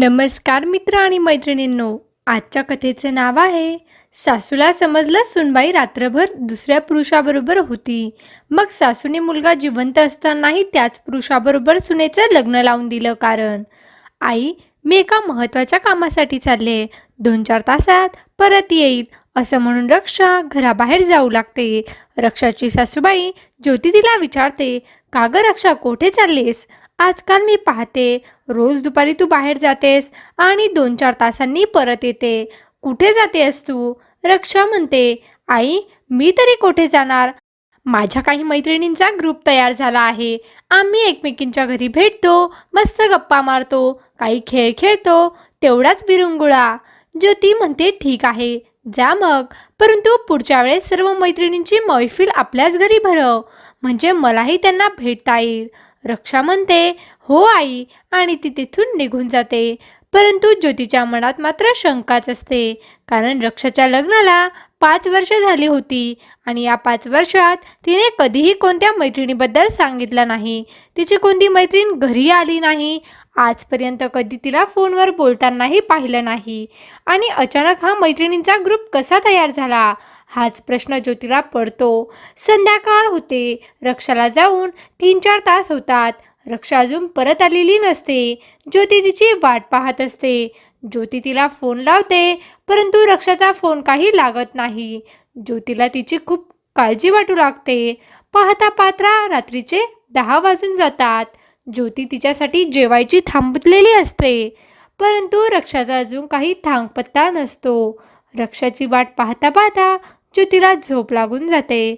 नमस्कार मित्र आणि मैत्रिणींनो आजच्या कथेचं नाव आहे सासूला समजलं सुनबाई रात्रभर दुसऱ्या पुरुषाबरोबर होती. मग सासूने मुलगा जिवंत असतानाही त्याच पुरुषाबरोबर सुनेचं लग्न लावून दिलं कारण. आई मी एका महत्त्वाच्या कामासाठी चालले. दोन चार तासात परत येईल असं म्हणून रक्षा घराबाहेर जाऊ लागते. रक्षाची सासूबाई ज्योती तिला विचारते का गं रक्षा कोठे चाललीस? आजकाल मी पाहते रोज दुपारी तू बाहेर जातेस आणि दोन चार तासांनी परत येते. कुठे जातेस तू? रक्षा म्हणते आई मी तरी कुठे जाणार? माझ्या काही मैत्रिणींचा ग्रुप तयार झाला आहे. आम्ही एकमेकींच्या घरी भेटतो मस्त गप्पा मारतो काही खेळ खेळतो तेवढाच बिरुंगुळा ज्योती म्हणते ठीक आहे जा मग. परंतु पुढच्या वेळेस सर्व मैत्रिणींची मैफिल आपल्याच घरी भरव. म्हणजे मलाही त्यांना भेटता येईल. रक्षा म्हणते हो आई आणि ती तिथून निघून जाते. परंतु ज्योतीच्या मनात मात्र शंकाच असते कारण रक्षाच्या लग्नाला पाच वर्ष झाली होती आणि या पाच वर्षात तिने कधीही कोणत्या मैत्रिणीबद्दल सांगितलं नाही. तिची कोणती मैत्रीण घरी आली नाही आजपर्यंत कधी तिला फोनवर बोलतानाही पाहिलं नाही. आणि अचानक हा मैत्रिणींचा ग्रुप कसा तयार झाला? हाच प्रश्न ज्योतीला पडतो. संध्याकाळ होते. रक्षाला जाऊन तीन चार तास होतात. रक्षा अजून परत आलेली नसते. ज्योती तिची वाट पाहत असते. ज्योती तिला फोन लावते परंतु रक्षाचा फोन काही लागत नाही. ज्योतीला तिची खूप काळजी वाटू लागते. पाहता पात्रा रात्रीचे दहा वाजून जातात. ज्योती तिच्यासाठी जेवायची थांबलेली असते परंतु रक्षाचा अजून काही थांगपत्ता नसतो. रक्षाची वाट पाहता पाहता ज्योतीला झोप लागून जाते.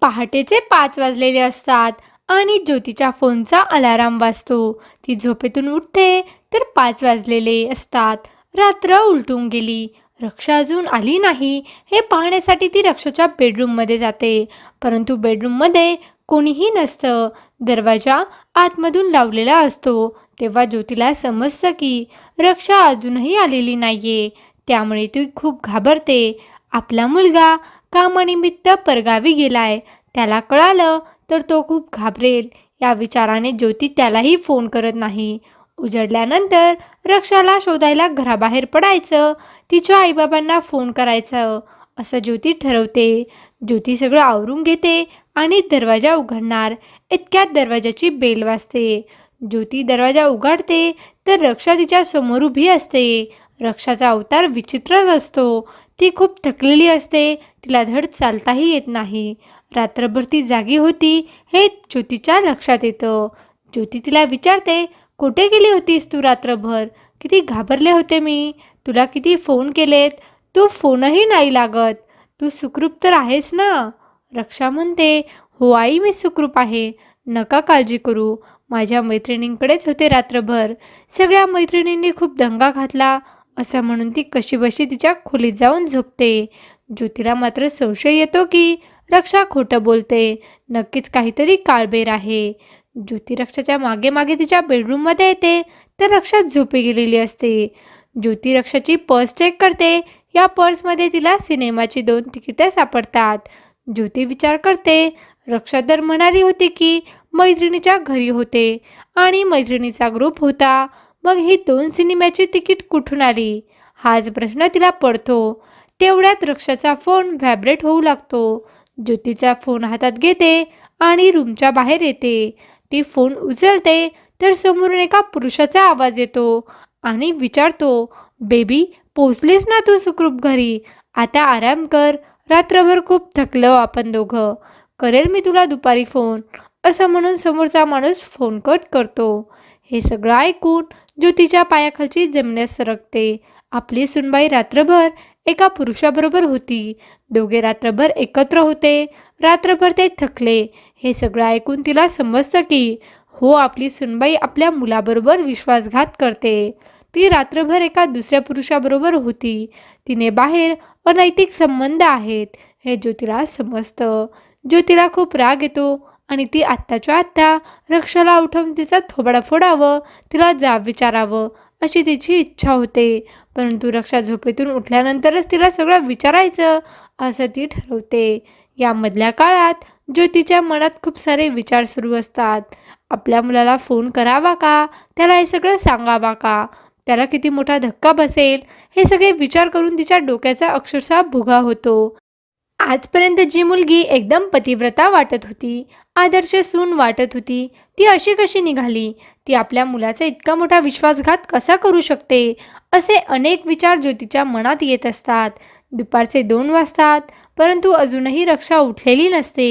पहाटेचे पाच वाजलेले असतात आणि ज्योतीच्या फोनचा अलाराम वाजतो. ती झोपेतून उठते तर पाच वाजलेले असतात. रात्र उलटून गेली. रक्षा अजून आली नाही. हे पाहण्यासाठी ती रक्षाच्या बेडरूममध्ये जाते. परंतु बेडरूममध्ये कोणीही नसतं. दरवाजा आतमधून लावलेला असतो. तेव्हा ज्योतीला समजतं की रक्षा अजूनही आलेली नाहीये. त्यामुळे ती खूप घाबरते. आपला मुलगा कामानिमित्त परगावी गेलाय. त्याला कळालं तर तो खूप घाबरेल. या विचाराने ज्योती त्यालाही फोन करत नाही. उजडल्यानंतर रक्षाला शोधायला घराबाहेर पडायचं. तिच्या आईबाबांना फोन करायचं. असं ज्योती ठरवते. ज्योती सगळं आवरून घेते आणि दरवाजा उघडणार. इतक्यात दरवाजाची बेल वाजते. ज्योती दरवाजा उघडते तर रक्षा तिच्या समोर उभी असते. रक्षाचा अवतार विचित्रच असतो. ती खूप थकलेली असते तिला धड चालताही येत नाही. रात्रभर ती जागी होती हे ज्योतीच्या लक्षात येतं. ज्योती तिला विचारते कुठे गेली होतीस तू रात्रभर? किती घाबरले होते मी. तुला किती फोन केलेत? तू फोनही नाही लागत. तू सुखरूप तर आहेस ना? रक्षा म्हणते हो आई मी सुखरूप आहे. नका काळजी करू. माझ्या मैत्रिणींकडेच होते रात्रभर. सगळ्या मैत्रिणींनी खूप दंगा घातला. असं म्हणून ती कशीबशी तिच्या खोलीत जाऊन झोपते. ज्योतीला मात्र संशय येतो की रक्षा खोटं बोलते. नक्कीच काहीतरी काळबेर आहे. ज्योती रक्षाच्या मागे मागे तिच्या बेडरूममध्ये येते तर रक्षा झोपी गेलेली असते. ज्योती रक्षाची पर्स चेक करते. या पर्समध्ये तिला सिनेमाची दोन तिकिटे सापडतात. ज्योती विचार करते रक्षा तर म्हणाली होती की मैत्रिणीच्या घरी होते आणि मैत्रिणीचा ग्रुप होता. मग ही दोन सिनेमाची तिकीट कुठून आली? हाच प्रश्न तिला पडतो. तेवढ्यात रक्षाचा फोन व्हायब्रेट होऊ लागतो. ज्योतीचा फोन हातात घेते आणि रूमच्या बाहेर येते. ती फोन उचलते तर समोरून एका पुरुषाचा आवाज येतो आणि विचारतो बेबी पोचलीस ना तू सुखरूप घरी? आता आराम कर. रात्रभर खूप थकलो आपण दोघं. करेल मी तुला दुपारी फोन. असं म्हणून समोरचा माणूस फोन कट करतो. हे सगळं ऐकून ज्योतीच्या पायाखालची जमिनीत सरकते. आपली सुनबाई रात्रभर एका पुरुषाबरोबर होती. दोघे रात्रभर एकत्र होते. रात्रभर ते थकले. हे सगळं ऐकून तिला समजतं की हो आपली सुनबाई आपल्या मुलाबरोबर विश्वासघात करते. ती रात्रभर एका दुसऱ्या पुरुषाबरोबर होती. तिने बाहेर अनैतिक संबंध आहेत हे ज्योतीला समजतं. ज्योतीला खूप राग येतो. आणि ती आत्ताच्या आत्ता रक्षाला उठवून तिचा थोबडा फोडावं तिला जाब विचारावं अशी तिची इच्छा होते. परंतु रक्षा झोपेतून उठल्यानंतरच तिला सगळं विचारायचं असं ती ठरवते. यामधल्या काळात ज्योतीच्या मनात खूप सारे विचार सुरू असतात. आपल्या मुलाला फोन करावा का? त्याला हे सगळं सांगावा का? त्याला किती मोठा धक्का बसेल? हे सगळे विचार करून तिच्या डोक्याचा अक्षरशः भुगा होतो. आजपर्यंत जी मुलगी एकदम पतिव्रता वाटत होती आदर्श सून वाटत होती ती अशी कशी निघाली? ती आपल्या मुलाचा इतका मोठा विश्वासघात कसा करू शकते? असे अनेक विचार ज्योतीच्या मनात येत असतात. दुपारचे दोन वाजतात परंतु अजूनही रक्षा उठलेली नसते.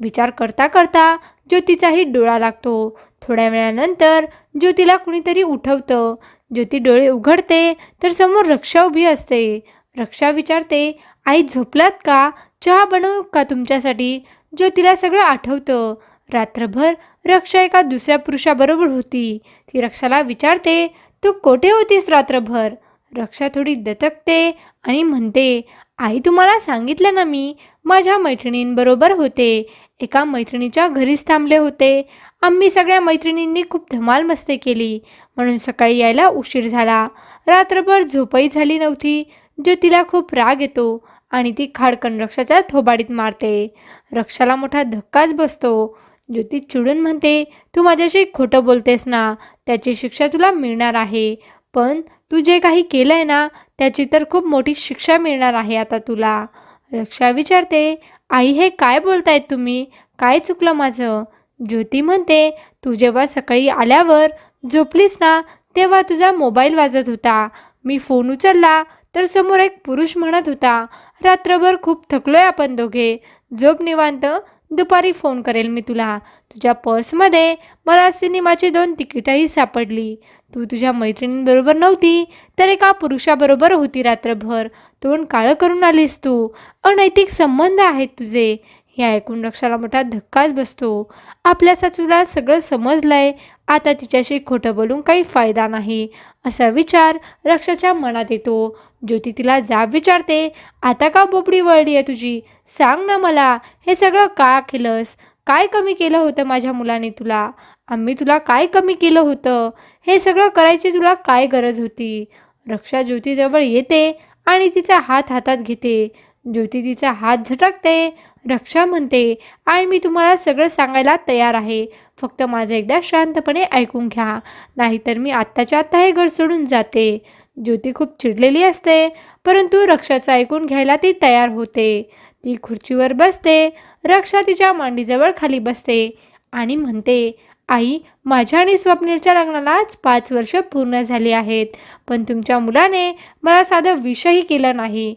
विचार करता करता ज्योतीचाही डोळा लागतो. थोड्या वेळानंतर ज्योतीला कुणीतरी उठवतं. ज्योती डोळे उघडते तर समोर रक्षा उभी असते. रक्षा विचारते आई झोपलात का? चहा बनवू का तुमच्यासाठी? ज्योतीला सगळं आठवतं. रात्रभर रक्षा एका दुसऱ्या पुरुषाबरोबर होती. ती रक्षाला विचारते तू कोठे होतीस रात्रभर? रक्षा थोडी दतकते आणि म्हणते आई तुम्हाला सांगितलं ना मी माझ्या मैत्रिणींबरोबर होते. एका मैत्रिणीच्या घरीच थांबले होते. आम्ही सगळ्या मैत्रिणींनी खूप धमाल मस्ती केली. म्हणून सकाळी यायला उशीर झाला. रात्रभर झोपही झाली नव्हती. ज्योतीला खूप राग येतो. आणि ती खाडकन रक्षाच्या थोबाडीत मारते. रक्षाला मोठा धक्काच बसतो. ज्योती चिडून म्हणते तू माझ्याशी खोटं बोलतेस ना त्याची शिक्षा तुला मिळणार आहे. पण तू जे काही केलं आहे ना त्याची तर खूप मोठी शिक्षा मिळणार आहे आता तुला. रक्षा विचारते आई हे काय बोलतायत तुम्ही? काय चुकलं माझं? ज्योती म्हणते तू जेव्हा सकाळी आल्यावर झोपलीस ना तेव्हा तुझा मोबाईल वाजत होता. मी फोन उचलला तर समोर एक पुरुष म्हणत होता रात्रभर खूप थकलोय आपण दोघे. झोप निवांत. दुपारी फोन करेल मी तुला. तुझ्या पर्समध्ये मला सिनेमाची दोन तिकीटंही सापडली. तू तुझ्या मैत्रिणींबरोबर नव्हती तर एका पुरुषाबरोबर होती रात्रभर. तोंड काळं करून आलीस तू. अनैतिक संबंध आहेत तुझे. हे ऐकून रक्षाला मोठा धक्काच बसतो. आपल्या सासूला सगळं समजलंय. आता तिच्याशी खोटं बोलून काही फायदा नाही असा विचार रक्षाच्या मनात येतो. ज्योती तिला जाब विचारते आता का बोबडी वळली आहे तुझी? सांग ना मला हे सगळं का केलंस? काय कमी केलं होतं माझ्या मुलाने तुला? आम्ही तुला काय कमी केलं होतं? हे सगळं करायची तुला काय गरज होती? रक्षा ज्योतीजवळ येते आणि तिचा हात हातात घेते. ज्योती तिचा हात झटकते. रक्षा म्हणते आणि मी तुम्हाला सगळं सांगायला तयार आहे. फक्त माझं एकदा शांतपणे ऐकून घ्या. नाहीतर मी आत्ताच्या आत्ता हे घर सोडून जाते. ज्योती खूप चिडलेली असते परंतु रक्षाचं ऐकून घ्यायला ती तयार होते. ती खुर्चीवर बसते रक्षा तिच्या मांडीजवळ खाली बसते आणि म्हणते आई माझ्या आणि स्वप्नीलच्या लग्नालाच पाच वर्ष पूर्ण झाली आहेत पण तुमच्या मुलाने मला साधं विषही केलं नाही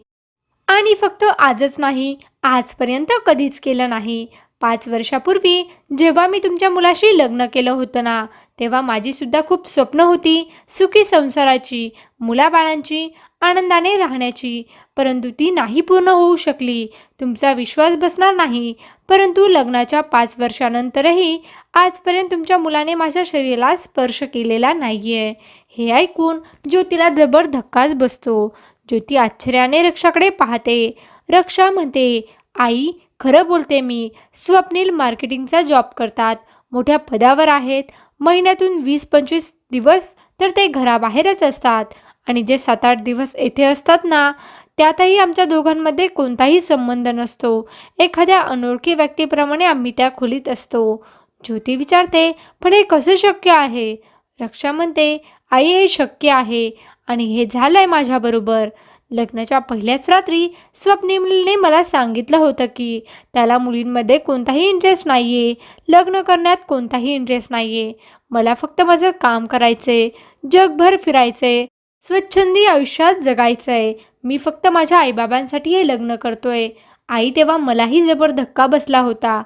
आणि फक्त आजच नाही आजपर्यंत कधीच केलं नाही. पाच वर्षापूर्वी जेव्हा मी तुमच्या मुलाशी लग्न केलं होतं ना तेव्हा माझीसुद्धा खूप स्वप्न होती सुखी संसाराची मुलाबाळांची आनंदाने राहण्याची. परंतु ती नाही पूर्ण होऊ शकली. तुमचा विश्वास बसणार नाही. परंतु लग्नाच्या पाच वर्षानंतरही आजपर्यंत तुमच्या मुलाने माझ्या शरीराला स्पर्श केलेला नाही आहे हे ऐकून ज्योतीला जबर धक्काच बसतो. ज्योती आश्चर्याने रक्षाकडे पाहते. रक्षा म्हणते आई खरं बोलते मी स्वप्नील मार्केटिंगचा जॉब करतात. मोठ्या पदावर आहेत. महिन्यातून वीस पंचवीस दिवस तर ते घराबाहेरच असतात. आणि जे सात आठ दिवस येथे असतात ना त्यातही आमच्या दोघांमध्ये कोणताही संबंध नसतो. एखाद्या अनोळखी व्यक्तीप्रमाणे आम्ही त्या खोलीत असतो. ज्योती विचारते पण हे कसं शक्य आहे? रक्षा म्हणते आई हे शक्य आहे. आणि हे झालंय माझ्याबरोबर. लग्नाच्या पहिल्याच रात्री स्वप्निलने मला सांगितलं होतं की त्याला मुलींमध्ये कोणताही इंटरेस्ट नाही आहे लग्न करण्यात कोणताही इंटरेस्ट नाही आहे मला फक्त माझं काम करायचं आहे जगभर फिरायचं आहे स्वच्छंदी आयुष्यात जगायचं आहे मी फक्त माझ्या आईबाबांसाठी हे लग्न करतोय. आई तेव्हा मलाही जबर धक्का बसला होता.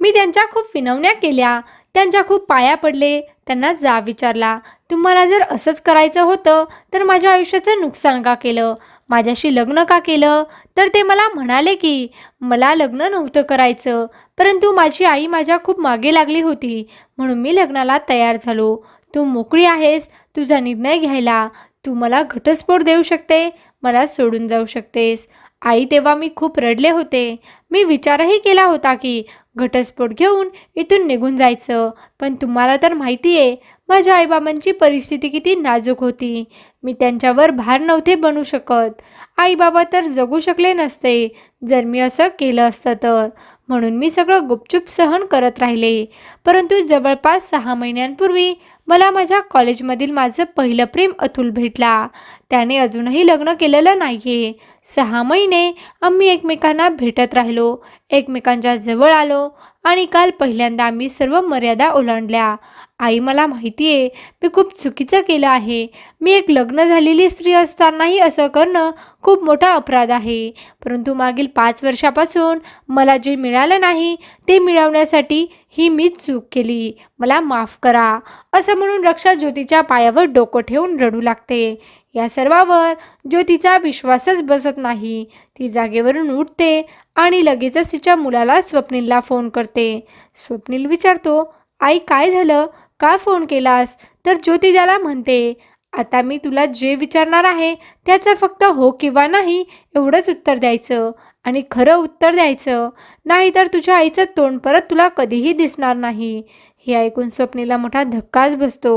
मी त्यांच्या खूप विनवण्या केल्या. त्यांच्या खूप पाया पडले. त्यांना जा विचारला. तुम्हाला जर असंच करायचं होतं तर माझ्या आयुष्याचं नुकसान का केलं? माझ्याशी लग्न का केलं? तर ते मला म्हणाले की मला लग्न नव्हतं करायचं परंतु माझी आई माझ्या खूप मागे लागली होती. म्हणून मी लग्नाला तयार झालो. तू मोकळी आहेस तुझा निर्णय घ्यायला. तू मला घटस्फोट देऊ शकते मला सोडून जाऊ शकतेस. आई तेव्हा मी खूप रडले होते. मी विचारही केला होता की घटस्फोट घेऊन इथून निघून जायचं पण तुम्हाला तर माहिती आहे माझ्या आईबाबांची परिस्थिती किती नाजूक होती. मी त्यांच्यावर भार नव्हते बनू शकत. आईबाबा तर जगू शकले नसते जर मी असं केलं असतं तर. म्हणून मी सगळं गुपचूप सहन करत राहिले. परंतु जवळपास सहा महिन्यांपूर्वी मला माझ्या कॉलेजमधील माझं पहिलं प्रेम अतुल भेटला. त्याने अजूनही लग्न केलेलं नाही आहे सहा महिने आम्ही एकमेकांना भेटत राहिलो. एकमेकांच्या जवळ आलो. आणि काल पहिल्यांदा मी सर्व मर्यादा ओलांडल्या. आई मला माहिती आहे मी खूप चुकीचं केलं आहे. मी एक लग्न झालेली स्त्री असतानाही असं करणं खूप मोठा अपराध आहे. परंतु मागील पाच वर्षापासून मला जे मिळालं नाही ते मिळवण्यासाठी ही मी चूक केली. मला माफ करा. असं म्हणून रक्षा ज्योतीच्या पायावर डोकं ठेवून रडू लागते. या सर्वावर ज्योतीचा विश्वासच बसत नाही. ती जागेवरून उठते आणि लगेचच तिच्या मुलाला स्वप्नीलला फोन करते. स्वप्नील विचारतो आई काय झालं? का फोन केलास? तर ज्योती म्हणते आता मी तुला जे विचारणार आहे त्याचं फक्त हो किंवा नाही एवढंच उत्तर द्यायचं आणि खरं उत्तर द्यायचं. नाहीतर तुझ्या आईचं तोंड परत तुला कधीही दिसणार नाही. हे ऐकून स्वप्नीला मोठा धक्काच बसतो.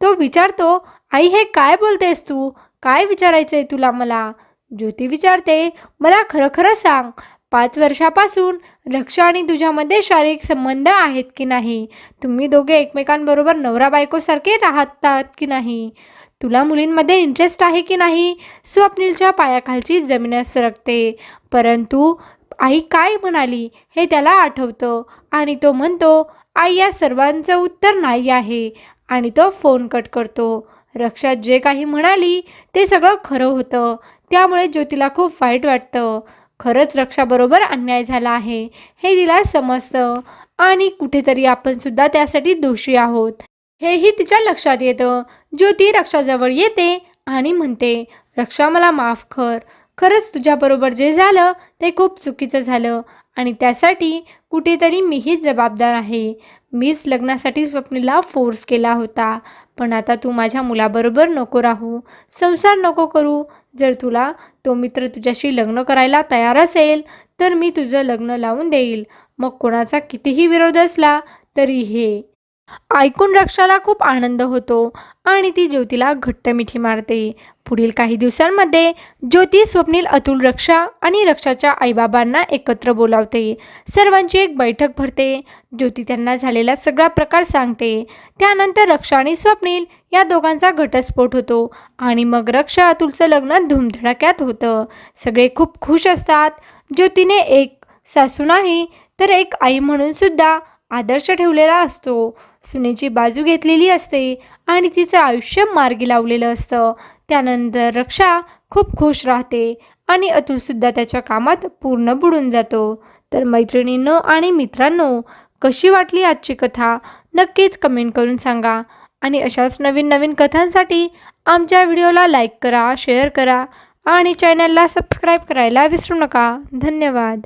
तो विचारतो आई हे काय बोलतेस तू? काय विचारायचं आहे तुला मला? ज्योती विचारते मला खरं खरं सांग. पाच वर्षापासून रक्षा आणि तुझ्यामध्ये शारीरिक संबंध आहेत की नाही? तुम्ही दोघे एकमेकांबरोबर नवरा बायकोसारखे राहतात की नाही? तुला मुलींमध्ये इंटरेस्ट आहे की नाही? स्वप्नीलच्या पायाखालची जमीनच सरकते. परंतु आई काय म्हणाली हे त्याला आठवतं आणि तो म्हणतो आई या सर्वांचं उत्तर नाही आहे. आणि तो फोन कट करतो. रक्षा जे काही म्हणाली ते सगळं खरं होतं. त्यामुळे ज्योतीला खूप वाईट वाटतं. खरंच रक्षाबरोबर अन्याय झाला आहे. हे तिला समजतं. आणि कुठेतरी आपण सुद्धा त्यासाठी दोषी आहोत. हेही तिच्या लक्षात येतं. ज्योती रक्षाजवळ येते आणि म्हणते रक्षा मला माफ कर. खरंच तुझ्याबरोबर जे झालं ते खूप चुकीचं झालं. आणि त्यासाठी कुठेतरी मीही जबाबदार आहे. मीच लग्नासाठी स्वप्नीला फोर्स केला होता. पण आता तू माझ्या मुलाबरोबर नको राहू. संसार नको करू. जर तुला तो मित्र तुझ्याशी लग्न करायला तयार असेल तर मी तुझं लग्न लावून देईल. मग कोणाचा कितीही विरोध असला तरी हे ऐकून रक्षाला खूप आनंद होतो आणि ती ज्योतीला घट्ट मिठी मारते. पुढील काही दिवसांमध्ये ज्योती स्वप्नील अतुल रक्षा आणि रक्षाच्या आईबाबांना एकत्र बोलावते. सर्वांची एक बैठक भरते. ज्योती त्यांना झालेला सगळा प्रकार सांगते. त्यानंतर रक्षा आणि स्वप्नील या दोघांचा घटस्फोट होतो आणि मग रक्षा अतुलचं लग्न धुमधडाक्यात होतं. सगळे खूप खुश असतात. ज्योतीने एक सासू नाही तर एक आई म्हणून सुद्धा आदर्श ठेवलेला असतो. सुनेची बाजू घेतलेली असते आणि तिचं आयुष्य मार्गी लावलेलं असतं. त्यानंतर रक्षा खूप खुश राहते आणि अतुलसुद्धा त्याच्या कामात पूर्ण बुडून जातो. तर मैत्रिणींनो आणि मित्रांनो कशी वाटली आजची कथा? नक्कीच कमेंट करून सांगा. आणि अशाच नवीन नवीन कथांसाठी आमच्या व्हिडिओला लाईक करा शेअर करा आणि चॅनलला सबस्क्राईब करायला विसरू नका. धन्यवाद.